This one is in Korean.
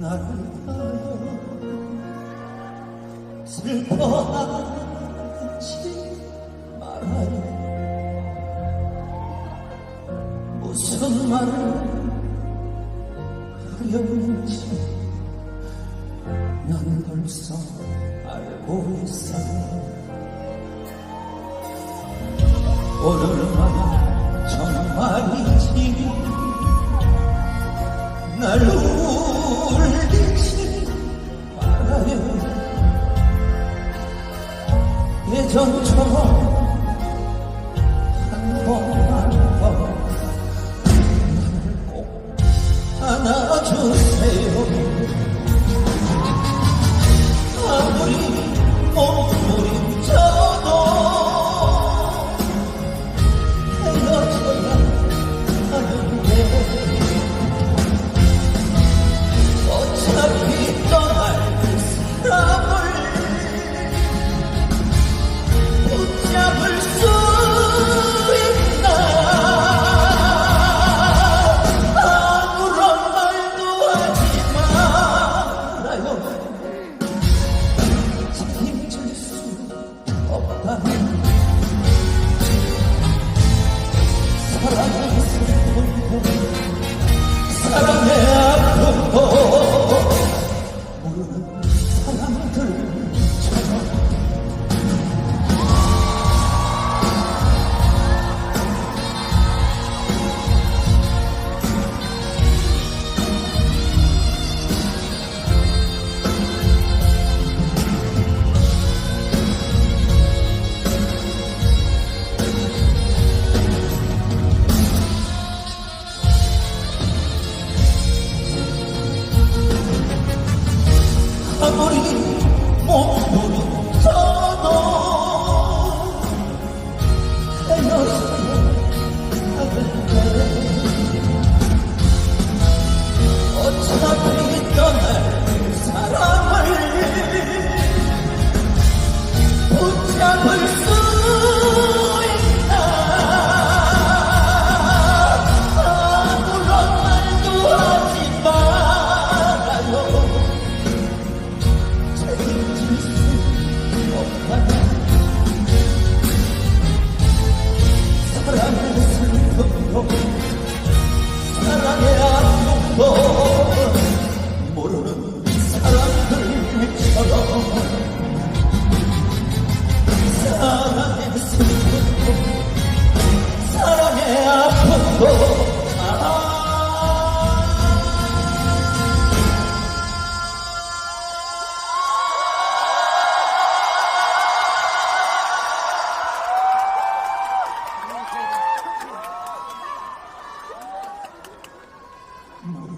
나를 따라 슬퍼하지 말아요. 무슨 말을 하려는지 난 벌써 알고 있어 오늘만 정말이지 날 말아요 예전처럼 Stop 哦啊！